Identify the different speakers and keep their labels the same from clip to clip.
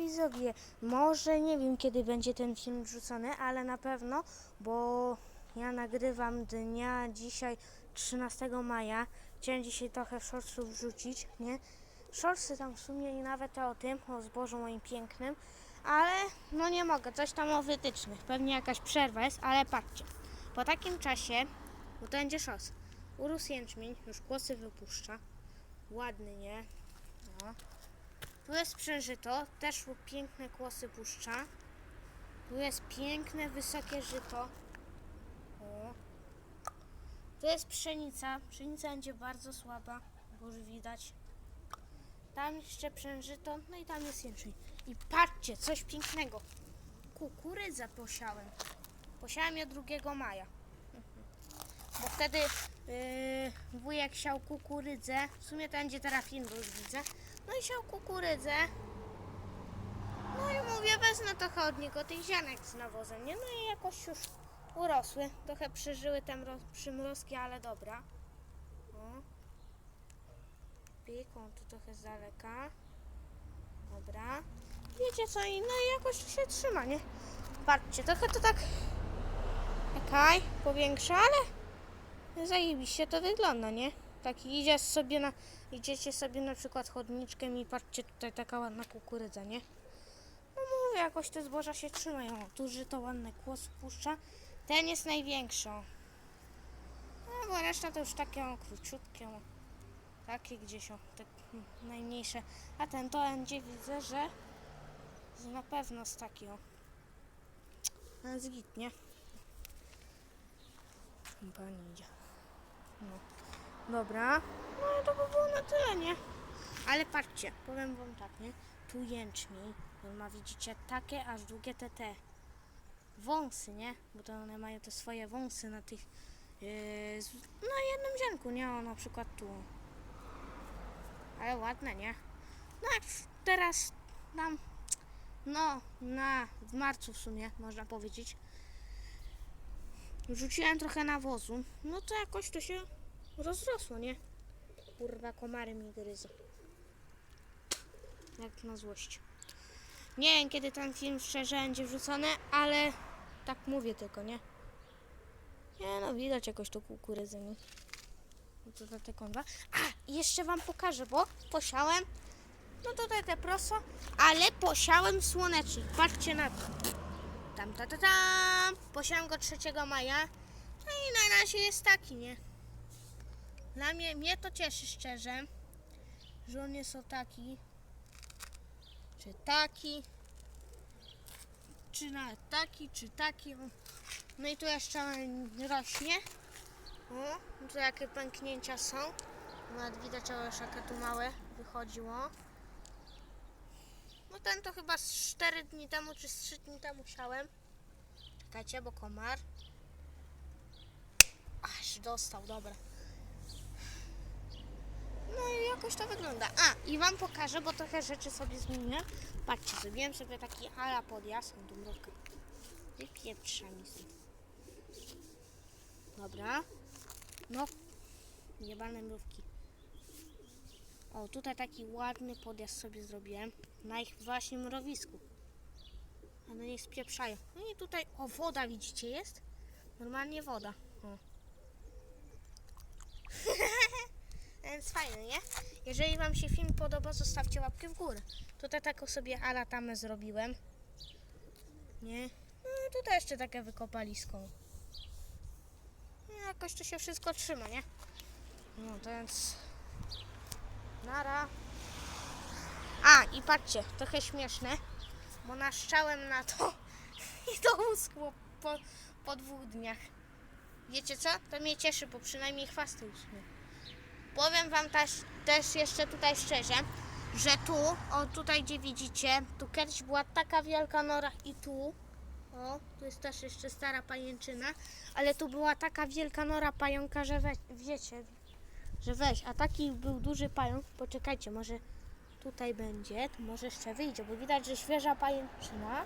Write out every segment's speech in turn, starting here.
Speaker 1: widzowie, może nie wiem kiedy będzie ten film wrzucony, ale na pewno, bo ja nagrywam dnia dzisiaj 13 maja. Chciałem dzisiaj trochę shortsów wrzucić, nie? Shortsy tam w sumie i nawet o tym, o zbożu moim pięknym, ale no nie mogę, coś tam o wytycznych, pewnie jakaś przerwa jest, ale patrzcie, po takim czasie, bo to będzie szos, urósł jęczmień, już głosy wypuszcza, ładny, nie? No. Tu jest przężyto, też piękne kłosy puszcza. Tu jest piękne, wysokie żyto. O. Tu jest pszenica. Pszenica będzie bardzo słaba, bo już widać. Tam jeszcze przężyto, no i tam jest jęczmień. I patrzcie, coś pięknego. Kukurydzę posiałem. Posiałem ją 2 maja. Bo wtedy yy, wujek siał kukurydzę. W sumie to będzie teraz film, już widzę. No i siał kukurydzę. No i mówię, wezmę trochę od niego tych zianek z nawozem, nie? No i jakoś już urosły. Trochę przeżyły mro- przymrozki, ale dobra. O. Pieką tu trochę z daleka. Dobra. Wiecie co, i no i jakoś się trzyma, nie? Patrzcie, trochę to tak... Okej, powiększa, ale zajebiście to wygląda, nie? Tak idzie sobie na... Idziecie sobie na przykład chodniczkiem i patrzcie, tutaj taka ładna kukurydza, nie? No mówię, jakoś te zboża się trzymają. O, tu żyto ładne kłos puszcza. Ten jest największy. o. No bo reszta to już takie o, króciutkie. O. Takie gdzieś o, najmniejsze. A ten to będzie widzę, że na pewno z taki o. No, Zgit, nie? Pani idzie. No. Dobra. No i to by było na tyle, nie? Ale patrzcie, powiem wam tak, nie? Tu jęczmień, on ma widzicie takie aż długie te te wąsy, nie? Bo to one mają te swoje wąsy na tych yy, na jednym ziarnku, nie? O, na przykład tu. Ale ładne, nie? No teraz nam no, na w marcu w sumie można powiedzieć. Rzuciłem trochę nawozu, no to jakoś to się rozrosło, nie? Kurwa, komary mi gryzą. Jak na złość. Nie wiem, kiedy ten film szczerze będzie wrzucony, ale tak mówię tylko, nie? Nie no, widać jakoś to kukurydzę, nie? No to za te kądwa. A, jeszcze wam pokażę, bo posiałem, no tutaj te proso, ale posiałem słonecznik. Patrzcie na to. Tam, ta, ta, tam. Posiałem go 3 maja. No i na razie jest taki, nie? Dla mnie, mnie to cieszy szczerze, że on jest o taki, czy taki, czy nawet taki, czy taki. No i tu jeszcze rośnie. O, tu jakie pęknięcia są. Nawet widać, jakie tu małe wychodziło. Ten to chyba z 4 dni temu, czy z 3 dni temu siałem. Czekajcie, bo komar. Aż dostał, dobra. No i jakoś to wygląda. A, i wam pokażę, bo trochę rzeczy sobie zmienię. Patrzcie, zrobiłem sobie taki ala podjazd. tą mrówkę. Wypieprza mi stąd. Dobra. No, jebane mrówki. O, tutaj taki ładny podjazd sobie zrobiłem. Na ich właśnie mrowisku. One nie spieprzają. No i tutaj, o, woda widzicie jest? Normalnie woda. O. Więc fajny, nie? Jeżeli Wam się film podoba, zostawcie łapkę w górę. Tutaj taką sobie alatamę zrobiłem. Nie? No i tutaj jeszcze takie wykopalisko. No, jakoś to się wszystko trzyma, nie? No to więc... Nara. A, i patrzcie, trochę śmieszne, bo naszczałem na to i to uschło po, po dwóch dniach. Wiecie co? To mnie cieszy, bo przynajmniej chwasty uschły. Powiem wam też, też jeszcze tutaj szczerze, że tu, o tutaj gdzie widzicie, tu kiedyś była taka wielka nora i tu, o, tu jest też jeszcze stara pajęczyna, ale tu była taka wielka nora pająka, że we, wiecie, że weź, a taki był duży pająk, poczekajcie, może tutaj będzie, to może jeszcze wyjdzie, bo widać, że świeża pajęczyna.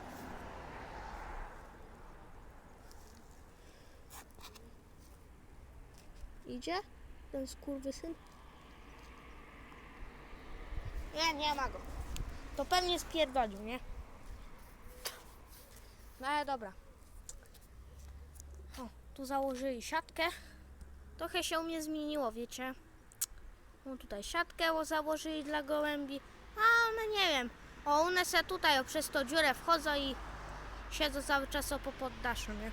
Speaker 1: Idzie ten skurwysyn? Nie, nie ma go. to pewnie spierdolił, nie? No ale dobra. O, tu założyli siatkę. Trochę się u mnie zmieniło, wiecie. No tutaj siatkę założyli dla gołębi. A one nie wiem. O, one se tutaj o, przez tą dziurę wchodzą i siedzą cały czas o po poddaszu, nie?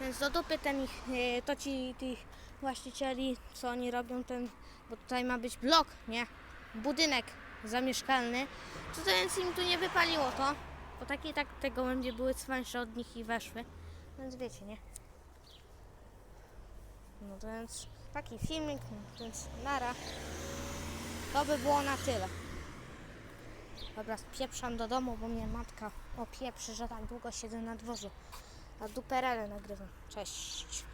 Speaker 1: Więc do dupy ten ich, e, to ci tych właścicieli, co oni robią ten, bo tutaj ma być blok, nie? Budynek zamieszkalny. To, więc im tu nie wypaliło to, bo takie tak te gołębie były cwańsze od nich i weszły. Więc wiecie, nie? No więc taki filmik, więc nara. To by było na tyle. Dobra, spieprzam do domu, bo mnie matka opieprzy, że tak długo siedzę na dworzu. A duperele nagrywam. Cześć.